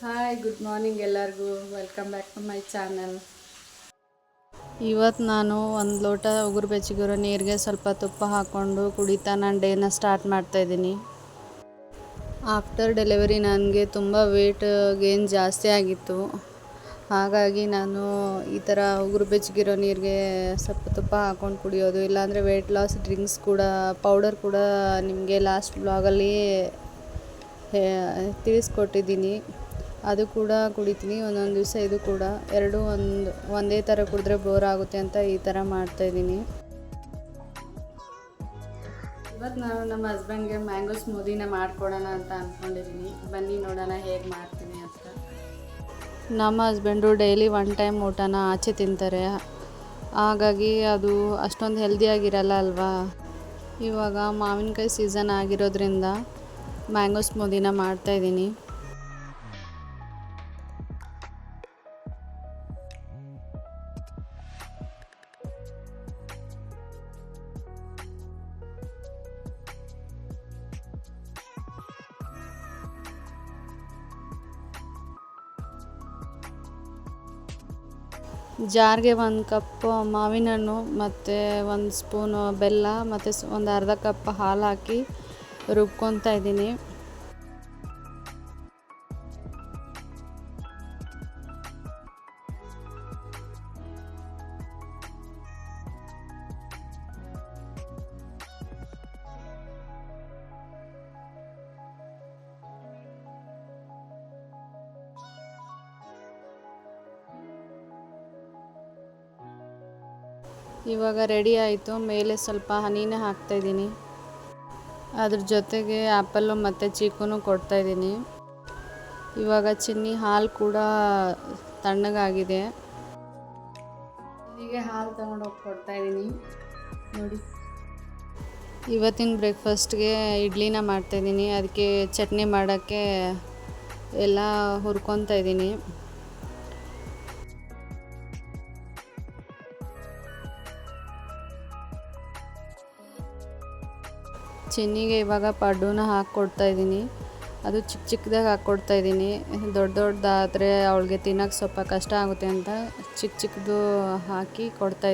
Hi good morning ಎಲ್ಲರಿಗೂ. Welcome back to my channel ಇವತ್ತು ನಾನು ಒಂದು ಲೋಟ ಉಗುರು ಬೆಚ್ಚಗಿರೋ ನೀರಿಗೆ ಸ್ವಲ್ಪ ತುಪ್ಪ ಹಾಕ್ಕೊಂಡು ಕುಡಿತಾ ನಾನು ಡೇನ ಸ್ಟಾರ್ಟ್ ಮಾಡ್ತಾಯಿದ್ದೀನಿ ಆಫ್ಟರ್ ಡೆಲಿವರಿ ನನಗೆ ತುಂಬ ವೇಟ್ ಗೇನ್ ಜಾಸ್ತಿ ಆಗಿತ್ತು. ಹಾಗಾಗಿ ನಾನು ಈ ಥರ ಉಗುರು ಬೆಚ್ಚಗಿರೋ ನೀರಿಗೆ ಸ್ವಲ್ಪ ತುಪ್ಪ ಹಾಕ್ಕೊಂಡು ಕುಡಿಯೋದು, ಇಲ್ಲಾಂದರೆ ವೆಯ್ಟ್ ಲಾಸ್ ಡ್ರಿಂಕ್ಸ್ ಕೂಡ ಪೌಡರ್ ಕೂಡ ನಿಮಗೆ ಲಾಸ್ಟ್ ಬ್ಲಾಗಲ್ಲಿ ತಿಳಿಸ್ಕೊಟ್ಟಿದ್ದೀನಿ. ಅದು ಕೂಡ ಕುಡಿತೀನಿ, ಒಂದೊಂದು ದಿವಸ ಇದು ಕೂಡ. ಎರಡು ಒಂದು, ಒಂದೇ ಥರ ಕುಡಿದ್ರೆ ಬೋರ್ ಆಗುತ್ತೆ ಅಂತ ಈ ಥರ ಮಾಡ್ತಾಯಿದ್ದೀನಿ ಇವತ್ತು ನಾನು ನಮ್ಮ ಹಸ್ಬೆಂಡ್ಗೆ ಮ್ಯಾಂಗೋ ಸ್ಮೂದಿನ ಮಾಡ್ಕೊಡೋಣ ಅಂತ ಅಂದ್ಕೊಂಡಿದ್ದೀನಿ ಬನ್ನಿ ನೋಡೋಣ ಹೇಗೆ ಮಾಡ್ತೀನಿ ಅಂತ. ನಮ್ಮ ಹಸ್ಬೆಂಡು ಡೈಲಿ ಒನ್ ಟೈಮ್ ಊಟನ ಆಚೆ ತಿಂತಾರೆ. ಹಾಗಾಗಿ ಅದು ಅಷ್ಟೊಂದು ಹೆಲ್ದಿಯಾಗಿರಲ್ಲ ಅಲ್ವಾ? ಇವಾಗ ಮಾವಿನಕಾಯಿ ಸೀಸನ್ ಆಗಿರೋದ್ರಿಂದ ಮ್ಯಾಂಗೋ ಸ್ಮೂದಿನ ಮಾಡ್ತಾಯಿದ್ದೀನಿ ಜಾರ್ಗೆ ಒಂದು ಕಪ್ ಮಾವಿನ ಹಣ್ಣು ಮತ್ತು ಒಂದು ಸ್ಪೂನು ಬೆಲ್ಲ ಮತ್ತು ಸ್ ಒಂದು ಅರ್ಧ ಕಪ್ ಹಾಲು ಹಾಕಿ ರುಬ್ಕೊತಾ ಇದ್ದೀನಿ. ಇವಾಗ ರೆಡಿ ಆಯಿತು. ಮೇಲೆ ಸ್ವಲ್ಪ ಹನಿನ ಹಾಕ್ತಾಯಿದ್ದೀನಿ ಅದ್ರ ಜೊತೆಗೆ ಆ್ಯಪಲ್ಲು ಮತ್ತು ಚೀಕೂನು ಕೊಡ್ತಾಯಿದ್ದೀನಿ ಇವಾಗ ಚಿನ್ನಿ ಹಾಲು ಕೂಡ ತಣ್ಣಗಾಗಿದೆ. ಹೀಗೆ ಹಾಲು ತಗೊಂಡು ಹೋಗಿ ಕೊಡ್ತಾಯಿದ್ದೀನಿ ನೋಡಿ. ಇವತ್ತಿನ ಬ್ರೇಕ್ಫಾಸ್ಟ್ಗೆ ಇಡ್ಲಿನ ಮಾಡ್ತಾಯಿದ್ದೀನಿ ಅದಕ್ಕೆ ಚಟ್ನಿ ಮಾಡೋಕ್ಕೆ ಎಲ್ಲ ಹುರ್ಕೊತಾ ಇದ್ದೀನಿ. ಚಿನ್ನಿಗೆ ಇವಾಗ ಪಡ್ಡೂನ ಹಾಕ್ಕೊಡ್ತಾ ಇದ್ದೀನಿ. ಅದು ಚಿಕ್ಕ ಚಿಕ್ಕದಾಗಿ ಹಾಕ್ಕೊಡ್ತಾ ಇದ್ದೀನಿ. ದೊಡ್ಡ ದೊಡ್ಡದಾದರೆ ಅವಳಿಗೆ ತಿನ್ನೋಕ್ಕೆ ಸ್ವಲ್ಪ ಕಷ್ಟ ಆಗುತ್ತೆ ಅಂತ ಚಿಕ್ಕ ಚಿಕ್ಕದು ಹಾಕಿ ಕೊಡ್ತಾ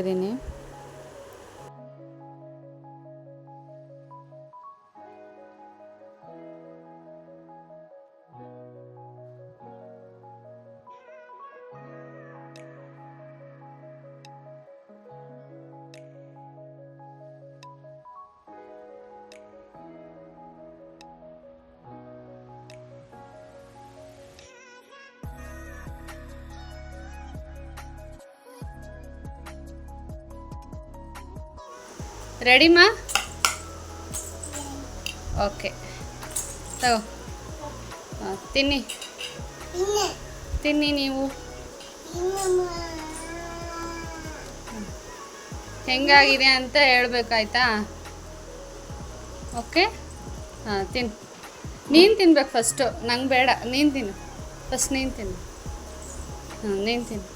ರೆಡಿಮಾ ಓಕೆ ತಗೋ. ಹಾಂ ತಿನ್ನಿ. ತಿನ್ನಿ. ನೀವು. ಹೆಂಗಾಗಿದೆ ಅಂತ ಹೇಳ್ಬೇಕಾಯ್ತಾ? ಓಕೆ ಹಾಂ ತಿನ್ ನೀನು ತಿನ್ಬೇಕು ಫಸ್ಟು ನಂಗೆ ಬೇಡ. ನೀನು ತಿನ್ನು. ಫಸ್ಟ್ ನೀನು ತಿನ್ನು. ಹಾಂ ನೀನು ತಿನ್ನು.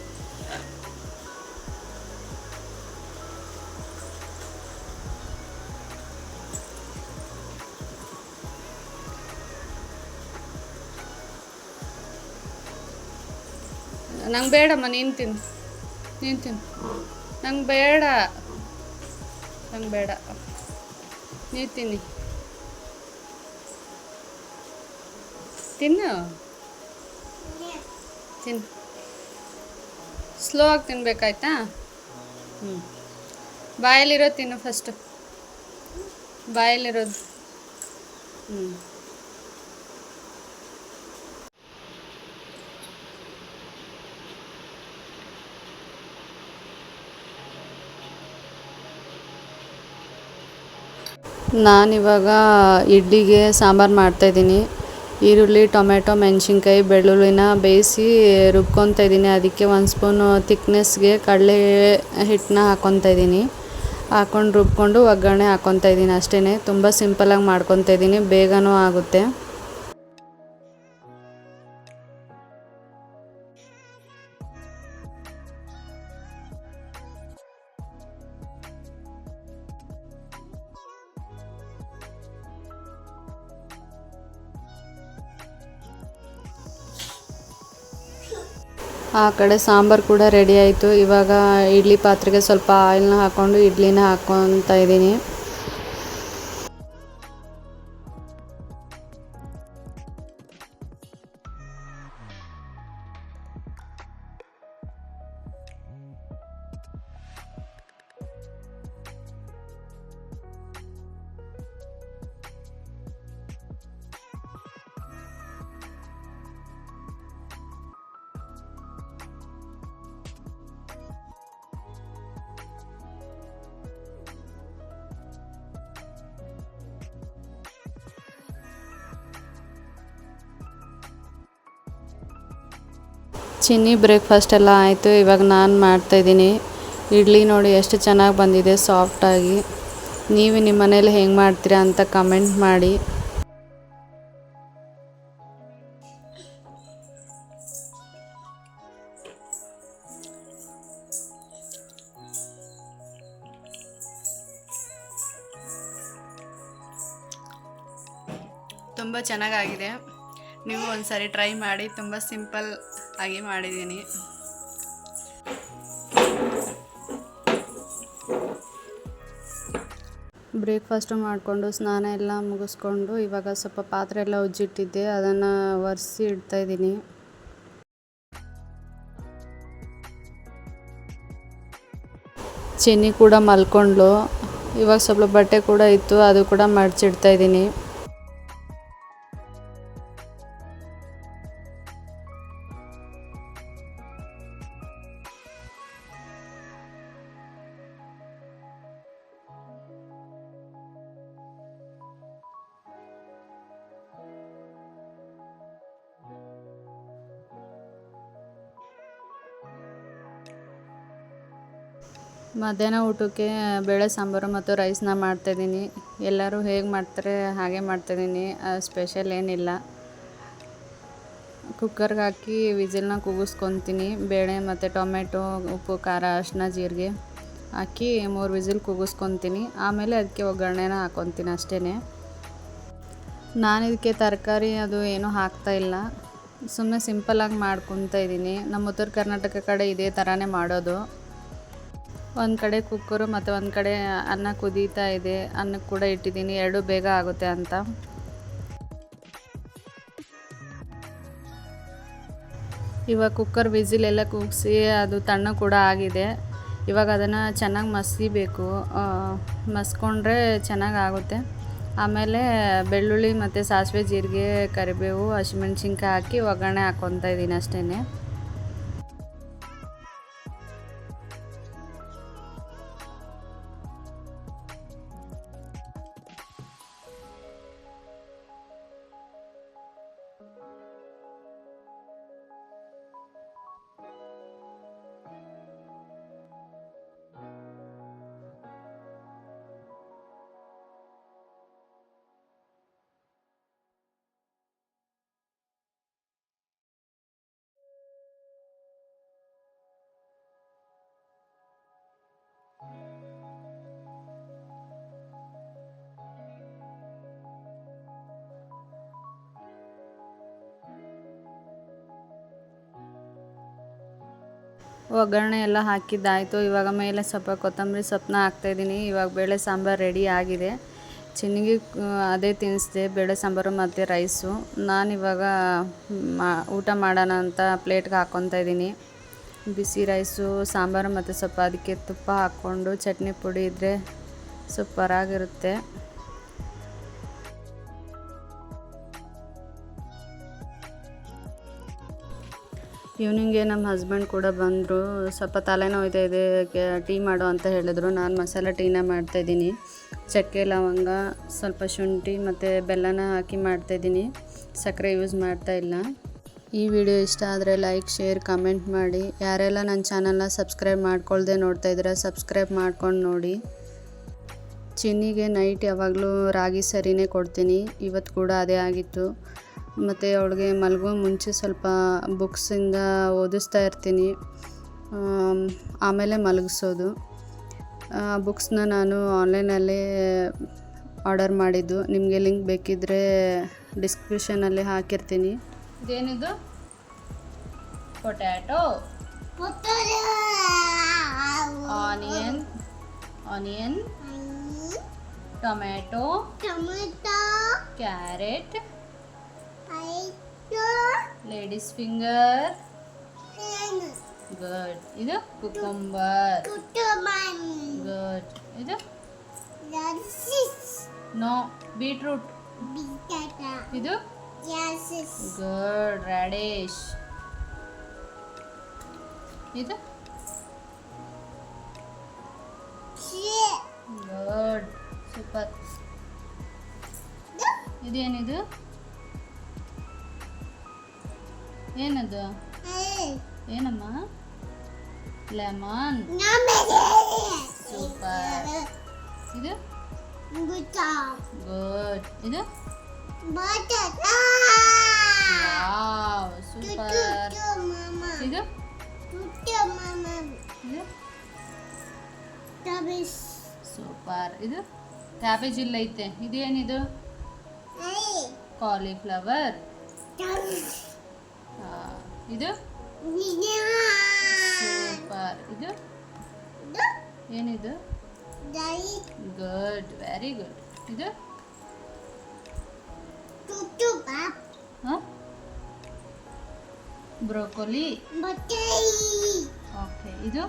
ನಂಗೆ ಬೇಡಮ್ಮ, ನೀನು ತಿನ್ನು. ನೀನು ತಿನ್ನು. ನಂಗೆ ಬೇಡ. ನಂಗೆ ಬೇಡ. ನೀವು ತಿನ್ನಿ. ತಿನ್ನು. ತಿನ್ನು. ಸ್ಲೋ ಆಗಿ ತಿನ್ಬೇಕಾಯ್ತಾ? ಹ್ಞೂ ಬಾಯಲ್ಲಿರೋದು ತಿನ್ನು ಫಸ್ಟು ಬಾಯಲ್ಲಿರೋದು. ಹ್ಞೂ ನಾನಿವಾಗ ಇಡ್ಲಿಗೆ ಸಾಂಬಾರು ಮಾಡ್ತಾಯಿದ್ದೀನಿ. ಈರುಳ್ಳಿ ಟೊಮೆಟೊ ಮೆಣಸಿನ್ಕಾಯಿ, ಬೆಳ್ಳುಳ್ಳಿನ ಬೇಯಿಸಿ ರುಬ್ಕೊತಾ ಇದ್ದೀನಿ. ಅದಕ್ಕೆ ಒಂದು ಸ್ಪೂನು ತಿಕ್ನೆಸ್ಗೆ ಕಡಲೆ ಹಿಟ್ಟನ್ನ ಹಾಕ್ಕೊತಾ ಇದ್ದೀನಿ. ಹಾಕ್ಕೊಂಡು ರುಬ್ಕೊಂಡು ಒಗ್ಗರಣೆ ಹಾಕ್ಕೊತಾ ಇದ್ದೀನಿ ಅಷ್ಟೇ ತುಂಬ ಸಿಂಪಲ್ಲಾಗಿ ಮಾಡ್ಕೊತಾ ಇದ್ದೀನಿ. ಬೇಗನೂ ಆಗುತ್ತೆ. ಆ ಕಡೆ ಸಾಂಬಾರು ಕೂಡ ರೆಡಿ ಆಯಿತು. ಇವಾಗ ಇಡ್ಲಿ ಪಾತ್ರೆಗೆ ಸ್ವಲ್ಪ ಆಯಿಲ್ನ ಹಾಕ್ಕೊಂಡು ಇಡ್ಲಿನ ಹಾಕ್ಕೊತಾ ಇದ್ದೀನಿ. ಚಿನ್ನಿ ಬ್ರೇಕ್ಫಾಸ್ಟ್ ಎಲ್ಲ ಆಯಿತು. ಇವಾಗ ನಾನು ಮಾಡ್ತಾಯಿದ್ದೀನಿ ಇಡ್ಲಿ ನೋಡಿ ಎಷ್ಟು ಚೆನ್ನಾಗಿ ಬಂದಿದೆ ಸಾಫ್ಟಾಗಿ ನೀವು ನಿಮ್ಮ ಮನೇಲಿ ಹೆಂಗೆ ಮಾಡ್ತೀರಾ ಅಂತ ಕಮೆಂಟ್ ಮಾಡಿ. ತುಂಬ ಚೆನ್ನಾಗಾಗಿದೆ. ನೀವು ಒಂದ್ಸರಿ ಟ್ರೈ ಮಾಡಿ. ತುಂಬ ಸಿಂಪಲ್ ಆಗಿ ಮಾಡಿದ್ದೀನಿ. ಬ್ರೇಕ್ಫಾಸ್ಟು ಮಾಡಿಕೊಂಡು ಸ್ನಾನ ಎಲ್ಲ ಮುಗಿಸ್ಕೊಂಡು ಇವಾಗ ಸ್ವಲ್ಪ ಪಾತ್ರೆ ಎಲ್ಲ ಉಜ್ಜಿಟ್ಟಿದ್ದೆ, ಅದನ್ನು ಒರೆಸಿ ಇಡ್ತಾ ಇದ್ದೀನಿ. ಚೆನ್ನಿ ಕೂಡ ಮಲ್ಕೊಂಡ್ಲು ಇವಾಗ ಸ್ವಲ್ಪ ಬಟ್ಟೆ ಕೂಡ ಇತ್ತು, ಅದು ಕೂಡ ಮಡ್ಚಿಡ್ತಾ ಮಧ್ಯಾಹ್ನ ಊಟಕ್ಕೆ ಬೇಳೆ ಸಾಂಬಾರು ಮತ್ತು ರೈಸ್ನ ಮಾಡ್ತಾಯಿದ್ದೀನಿ ಎಲ್ಲರೂ ಹೇಗೆ ಮಾಡ್ತಾರೆ ಹಾಗೆ ಮಾಡ್ತಾಯಿದ್ದೀನಿ ಸ್ಪೆಷಲ್ ಏನಿಲ್ಲ. ಕುಕ್ಕರ್ಗೆ ಹಾಕಿ ವಿಸಿಲ್ನ ಕೂಗಿಸ್ಕೊತೀನಿ ಬೇಳೆ ಮತ್ತು ಟೊಮೆಟೊ, ಉಪ್ಪು, ಖಾರ, ಅರಿಶಿನ, ಜೀರಿಗೆ ಹಾಕಿ ಮೂರು ವಿಸಿಲ್ ಕೂಗಿಸ್ಕೊತೀನಿ ಆಮೇಲೆ ಅದಕ್ಕೆ ಒಗ್ಗರಣೆನ ಹಾಕ್ಕೊತೀನಿ ಅಷ್ಟೇ ನಾನು ಇದಕ್ಕೆ ತರಕಾರಿ ಅದು ಏನೂ ಹಾಕ್ತಾಯಿಲ್ಲ ಸುಮ್ಮನೆ ಸಿಂಪಲ್ಲಾಗಿ ಮಾಡ್ಕೊತಾ ಇದ್ದೀನಿ. ನಮ್ಮ ಉತ್ತರ ಕರ್ನಾಟಕ ಕಡೆ ಇದೇ ಥರನೇ ಮಾಡೋದು. ಒಂದು ಕಡೆ ಕುಕ್ಕರು ಮತ್ತು ಒಂದು ಕಡೆ ಅನ್ನ ಕುದೀತಾ ಇದೆ. ಅನ್ನಕ್ಕೆ ಕೂಡ ಇಟ್ಟಿದ್ದೀನಿ. ಎರಡು ಬೇಗ ಆಗುತ್ತೆ ಅಂತ. ಇವಾಗ ಕುಕ್ಕರ್ ವಿಸಿಲೆಲ್ಲ ಕೂಗಿಸಿ ಅದು ತಣ್ಣ ಕೂಡ ಆಗಿದೆ. ಇವಾಗ ಅದನ್ನು ಚೆನ್ನಾಗಿ ಮಸಿಬೇಕು ಮಸ್ಕೊಂಡ್ರೆ ಚೆನ್ನಾಗಿ ಆಗುತ್ತೆ. ಆಮೇಲೆ ಬೆಳ್ಳುಳ್ಳಿ ಮತ್ತು ಸಾಸಿವೆ ಜೀರಿಗೆ, ಕರಿಬೇವು, ಹಸಿಮೆಣ್ಸಿನ್ಕಾಯಿ ಹಾಕಿ ಒಗ್ಗರಣೆ ಹಾಕ್ಕೊತಾ ಇದ್ದೀನಿ ಅಷ್ಟೇ ಒಗ್ಗರಣೆ ಎಲ್ಲ ಹಾಕಿದ್ದಾಯಿತು. ಇವಾಗ ಮೇಲೆ ಸ್ವಲ್ಪ ಕೊತ್ತಂಬರಿ ಸೊಪ್ಪನ್ನ ಹಾಕ್ತಾಯಿದ್ದೀನಿ ಇವಾಗ ಬೇಳೆ ಸಾಂಬಾರು ರೆಡಿ ಆಗಿದೆ. ಚಿನ್ನಿಗೆ ಅದೇ ತಿನ್ನಿಸಿದೆ. ಬೇಳೆ ಸಾಂಬಾರು ಮತ್ತು ರೈಸು. ನಾನಿವಾಗ ಮಾ, ಊಟ ಮಾಡೋಣ ಅಂತ ಪ್ಲೇಟ್ಗೆ ಹಾಕ್ಕೊತಾ ಇದ್ದೀನಿ. ಬಿಸಿ ರೈಸು, ಸಾಂಬಾರು ಮತ್ತು ಸ್ವಲ್ಪ ಅದಕ್ಕೆ ತುಪ್ಪ ಹಾಕ್ಕೊಂಡು ಚಟ್ನಿ ಪುಡಿ ಇದ್ದರೆ ಸೂಪರಾಗಿರುತ್ತೆ. ಈವ್ನಿಂಗೆ ನಮ್ಮ ಹಸ್ಬೆಂಡ್ ಕೂಡ ಬಂದರು. ಸ್ವಲ್ಪ ತಲೆನೋಯ್ತಾ ಇದೆ ಟೀ ಮಾಡು ಅಂತ ಹೇಳಿದ್ರು. ನಾನು ಮಸಾಲೆ ಟೀನ ಮಾಡ್ತಾಯಿದ್ದೀನಿ ಚಕ್ಕೆ, ಲವಂಗ, ಸ್ವಲ್ಪ ಶುಂಠಿ ಮತ್ತು ಬೆಲ್ಲನ ಹಾಕಿ ಮಾಡ್ತಾಯಿದ್ದೀನಿ ಸಕ್ಕರೆ ಯೂಸ್ ಮಾಡ್ತಾ ಇಲ್ಲ. ಈ ವಿಡಿಯೋ ಇಷ್ಟ ಆದರೆ ಲೈಕ್ ಶೇರ್ ಕಮೆಂಟ್ ಮಾಡಿ. ಯಾರೆಲ್ಲ ನನ್ನ ಚಾನಲ್ನ ಸಬ್ಸ್ಕ್ರೈಬ್ ಮಾಡ್ಕೊಳ್ದೆ ನೋಡ್ತಾ ಇದ್ದೀರಾ ಸಬ್ಸ್ಕ್ರೈಬ್ ಮಾಡ್ಕೊಂಡು ನೋಡಿ. ಚಿನ್ನಿಗೆ ನೈಟ್ ಯಾವಾಗಲೂ ರಾಗಿ ಸರಿನೇ ಕೊಡ್ತೀನಿ. ಇವತ್ತು ಕೂಡ ಅದೇ ಆಗಿತ್ತು. ಮತ್ತು ಅವಳಿಗೆ ಮಲಗೋ ಮುಂಚೆ ಸ್ವಲ್ಪ ಬುಕ್ಸಿಂದ ಓದಿಸ್ತಾ ಇರ್ತೀನಿ. ಆಮೇಲೆ ಮಲಗಿಸೋದು. ಬುಕ್ಸ್ನ ನಾನು ಆನ್ಲೈನಲ್ಲೇ ಆರ್ಡರ್ ಮಾಡಿದ್ದು. ನಿಮಗೆ ಲಿಂಕ್ ಬೇಕಿದ್ದರೆ ಡಿಸ್ಕ್ರಿಪ್ಷನಲ್ಲಿ ಹಾಕಿರ್ತೀನಿ. ಇದೇನಿದು? Potato. Onion. Onion. Tomato. Tomato carrot. Ladies finger good ಇದು ಕುಕುಂಬರ್. ಗುಡ್ ಇದು? No beetroot. ಇದು? ಗುಡ್ ರಾಡೇಶ್ ಇದು? ಗಡ್ ಗುಡ್ ಸೂಪರ್ ಇದೇನಿದು? ಏನದು? ಏನಮ್ಮ? ಲೆಮನ್. ಸೂಪರ್. ಇದು? ಗುಡ್. ಇದು? ಸೂಪರ್. ಇದು? ಸೂಪರ್. ಇದು? ಕ್ಯಾಬೇಜ್ ಇಲ್ಲ ಐತೆ. ಇದೇನಿದು? ಕಾಲಿಫ್ಲವರ್. ಇದು Yeah. ಸೂಪರ್ ಇದು ಏನಿದು Dari? ಗುಡ್ ವೆರಿ ಗುಡ್ ಇದು tutu pap. ಹಾಂ ಬ್ರೋಕೊಲಿ Potato. ಓಕೆ ಇದು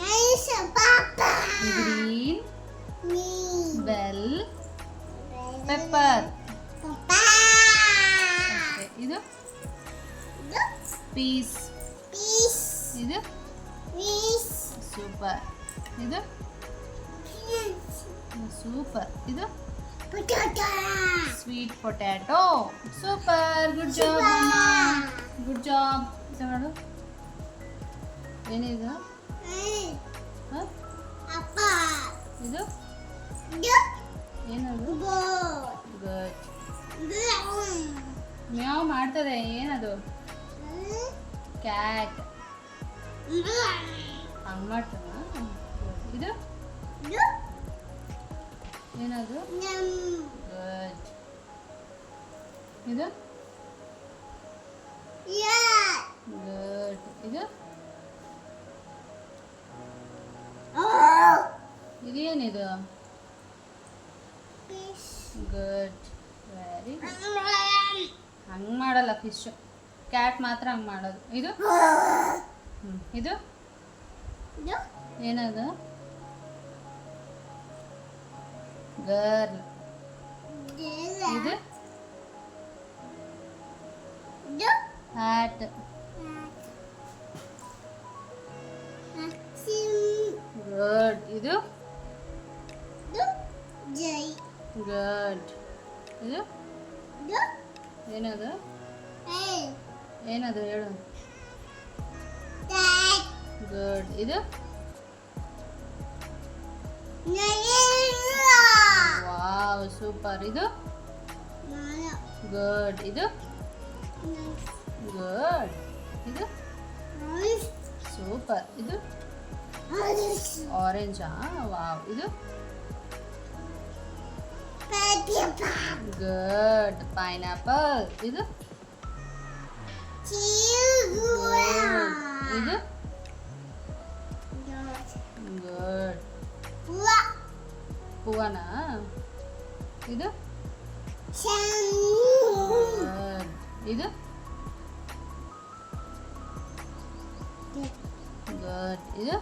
Nice papa. Green Me. Bell pepper Papa. Okay ಇದು ಪೀಸ್ Peace. ಇದು Peace. ಸೂಪರ್ ಇದು Peace. ಸೂಪರ್ ಇದು Potato. Sweet potato super good job good job ಮಾಡು ಏನಿದು Hey. ಹಾಂ Papa. ಇದು Do. ಏನದು Go. Good Go. ಮ್ಯಾವ್ ಮಾಡ್ತದೆ ಏನದು? ಕ್ಯಾಟ್. ಹಂಗ್ ಮಾಡ್ತದ? ಇದು? ಏನದು? ಇದು? ಇದು? ಇದೇನಿದು? ಗುಡ್ ವೆರಿ ಹಂಗೆ ಮಾಡಲ್ಲ ಫಿಶ್ ಕ್ಯಾಟ್ ಮಾತ್ರ ಹಂಗೆ ಮಾಡೋದು. ಇದು? ಇದು? ಏನದು? ಗರ್ಲ್. ಇದು? ಹ್ಯಾಟ್ ಗುಡ್ ಇದು? ಗುಡ್ ಇದು? ಏನದು? ಏನದು ಹೇಳು. ಗುಡ್ ಇದು? Wow super. ಇದು? ಗುಡ್ ಇದು? ಗುಡ್ ಇದು? ಸೂಪರ್. ಇದು? ಆರೆಂಜಾ ವಾವ್. ಇದು? ಗುಡ್ ಪೈನಾಪಲ್ ಇದು ಇದು ಗುಡ್ ಹೂವನಾ ಇದು ಗುಡ್ ಇದು ಗುಡ್ ಇದು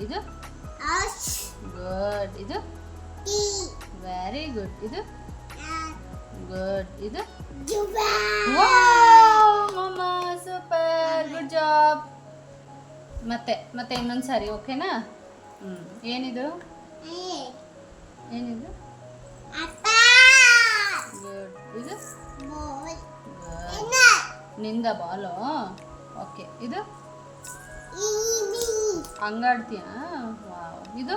ಇದು? ಗುಡ್ ಇದು? ವೆರಿ ಗುಡ್ ಇದು? ಗುಡ್ ಇದು? ಸೂಪರ್ ಗುಡ್ ಜಾಬ್ ಮತ್ತೆ ಮತ್ತೆ ಇನ್ನೊಂದು ಸಾರಿ ಓಕೆನಾ ಹ್ಞೂ ಏನಿದು? ಏನಿದು? ಗುಡ್ ಇದು? ನಿಂದ ಬಾಲು? ಓಕೆ ಇದು? ಹಂಗಾಡ್ತೀಯಾ ವಾವ್. ಇದು?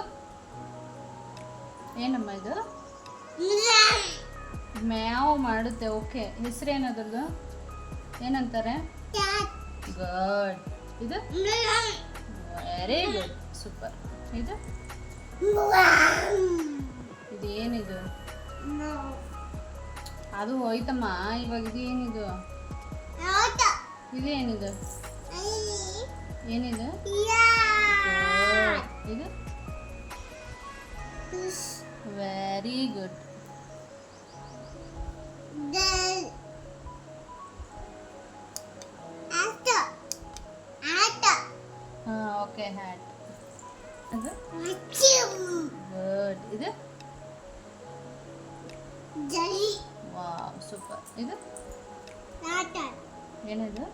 ಏನಮ್ಮ ಇದು? ಮ್ಯಾವ್ ಮಾಡುತ್ತೆ. ಓಕೆ. ಹೆಸರೇನದ್ರದ್ದು? ಏನಂತಾರೆ? ಗುಡ್ ಇದು? ವೆರಿ ಗುಡ್ ಸೂಪರ್ ಇದು? ಇದೇನಿದು. ಅದು ಹೋಯ್ತಮ್ಮ. ಇವಾಗ ಇದು ಏನಿದು. ಇದೇನಿದು? ಏನಿದು? ಓಕೆ ಹ್ಯಾಟ್ ಇದು Achoo. ಗುಡ್ ಇದು Jelly. ವಾವ್ ಸೂಪರ್ ಇದು Water. ಏನಿದು